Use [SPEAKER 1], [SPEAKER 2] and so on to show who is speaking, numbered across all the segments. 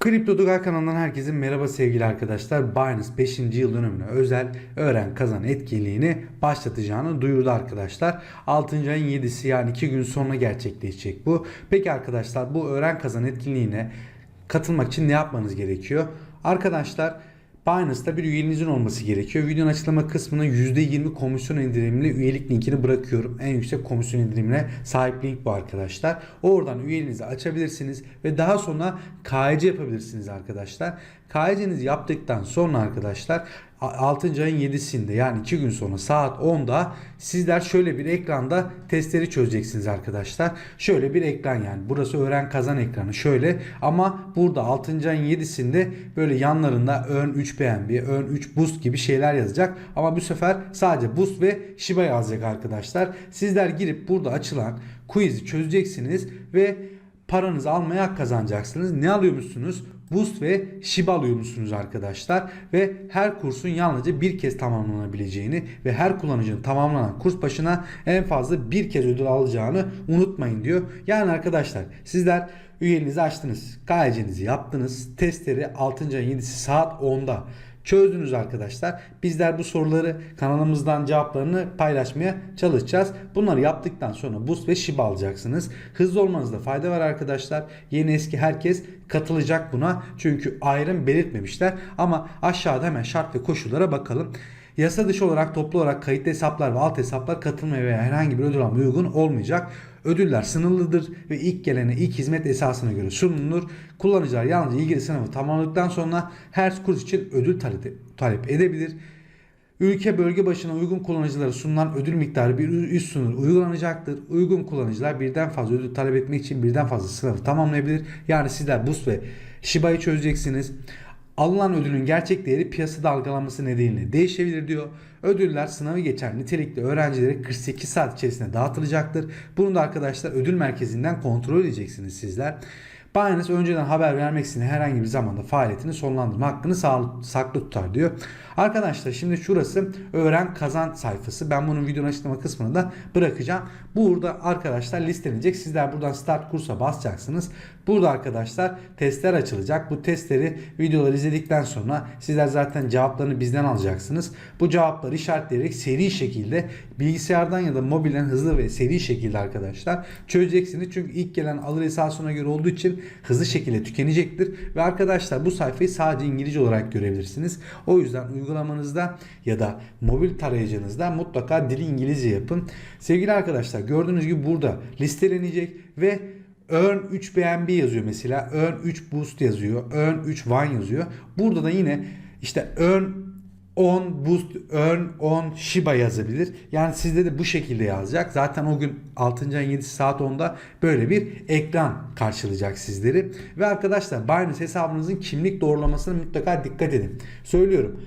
[SPEAKER 1] Kripto Dugal kanalından herkese merhaba sevgili arkadaşlar. Binance 5. yıl dönümüne özel öğren kazan etkinliğini başlatacağını duyurdu arkadaşlar. 6. ayın 7'si yani 2 gün sonra gerçekleşecek bu. Peki arkadaşlar bu öğren kazan etkinliğine katılmak için ne yapmanız gerekiyor? Arkadaşlar Binance'da bir üyenizin olması gerekiyor. Videonun açıklama kısmına %20 komisyon indirimli üyelik linkini bırakıyorum. En yüksek komisyon indirimine sahip link bu arkadaşlar. Oradan üyeliğinizi açabilirsiniz ve daha sonra KYC yapabilirsiniz arkadaşlar. KYC'nizi yaptıktan sonra arkadaşlar 6. ayın 7'sinde yani 2 gün sonra saat 10'da sizler şöyle bir ekranda testleri çözeceksiniz arkadaşlar. Şöyle bir ekran yani burası öğren kazan ekranı şöyle ama burada 6. ayın 7'sinde böyle yanlarında ön 3 BNB, ön 3 boost gibi şeyler yazacak. Ama bu sefer sadece boost ve Shiba yazacak arkadaşlar. Sizler girip burada açılan quiz'i çözeceksiniz ve paranızı almaya hak kazanacaksınız. Ne alıyormuşsunuz? Boost ve Shiba alıyormuşsunuz arkadaşlar. Ve her kursun yalnızca bir kez tamamlanabileceğini ve her kullanıcının tamamlanan kurs başına en fazla bir kez ödül alacağını unutmayın diyor. Yani arkadaşlar sizler üyeliğinizi açtınız. KYC'nizi yaptınız. Testleri 6. ayın 7'si saat 10'da çözdünüz arkadaşlar. Bizler bu soruları kanalımızdan cevaplarını paylaşmaya çalışacağız. Bunları yaptıktan sonra Boost ve Shiba alacaksınız. Hızlı olmanızda fayda var arkadaşlar. Yeni eski herkes katılacak buna. Çünkü ayrım belirtmemişler. Ama aşağıda hemen şart ve koşullara bakalım. Yasa dışı olarak toplu olarak kayıtlı hesaplar ve alt hesaplar katılmaya veya herhangi bir ödül almaya uygun olmayacak. Ödüller sınırlıdır ve ilk gelene ilk hizmet esasına göre sunulur. Kullanıcılar yalnızca ilgili sınavı tamamladıktan sonra her kurs için ödül talep, edebilir. Ülke bölge başına uygun kullanıcılara sunulan ödül miktarı bir üst sınır uygulanacaktır. Uygun kullanıcılar birden fazla ödül talep etmek için birden fazla sınavı tamamlayabilir. Yani sizler Boost ve Shiba'yı çözeceksiniz. Alınan ödülün gerçek değeri piyasa dalgalanması nedeniyle değişebilir diyor. Ödüller sınavı geçen nitelikli öğrencilere 48 saat içerisinde dağıtılacaktır. Bunu da arkadaşlar ödül merkezinden kontrol edeceksiniz sizler. Binance önceden haber vermeksizin herhangi bir zamanda faaliyetini sonlandırma hakkını saklı tutar diyor. Arkadaşlar şimdi şurası öğren kazan sayfası. Ben bunun videonun açıklama kısmına da bırakacağım. Burada arkadaşlar listelenecek. Sizler buradan start kursa basacaksınız. Burada arkadaşlar testler açılacak. Bu testleri videoları izledikten sonra sizler zaten cevaplarını bizden alacaksınız. Bu cevapları işaretleyerek seri şekilde bilgisayardan ya da mobilden hızlı ve seri şekilde arkadaşlar çözeceksiniz. Çünkü ilk gelen alır esasına göre olduğu için hızlı şekilde tükenecektir. Ve arkadaşlar bu sayfayı sadece İngilizce olarak görebilirsiniz. O yüzden uygulamanızda ya da mobil tarayıcınızda mutlaka dili İngilizce yapın. Sevgili arkadaşlar gördüğünüz gibi burada listelenecek ve Earn 3 BNB yazıyor mesela. Earn 3 Boost yazıyor. Earn 3 One yazıyor. Burada da yine işte Earn 10 Boost, Earn 10 Shiba yazabilir. Yani sizde de bu şekilde yazacak. Zaten o gün 6. ayın 7 saat 10'da böyle bir ekran karşılayacak sizleri. Ve arkadaşlar Binance hesabınızın kimlik doğrulamasına mutlaka dikkat edin. Söylüyorum.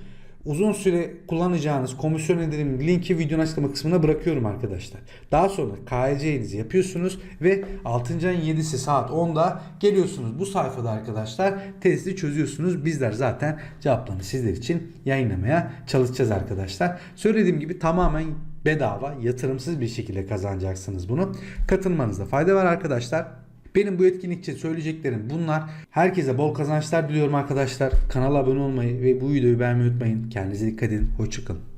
[SPEAKER 1] Uzun süre kullanacağınız komisyon indirim linki videonun açıklama kısmına bırakıyorum arkadaşlar. Daha sonra KYC'nizi yapıyorsunuz ve 6. ayın 7'si saat 10'da geliyorsunuz. Bu sayfada arkadaşlar testi çözüyorsunuz. Bizler zaten cevaplarını sizler için yayınlamaya çalışacağız arkadaşlar. Söylediğim gibi tamamen bedava, yatırımsız bir şekilde kazanacaksınız bunu. Katılmanızda fayda var arkadaşlar. Benim bu etkinlik için söyleyeceklerim bunlar. Herkese bol kazançlar diliyorum arkadaşlar. Kanala abone olmayı ve bu videoyu beğenmeyi unutmayın. Kendinize dikkat edin. Hoşçakalın.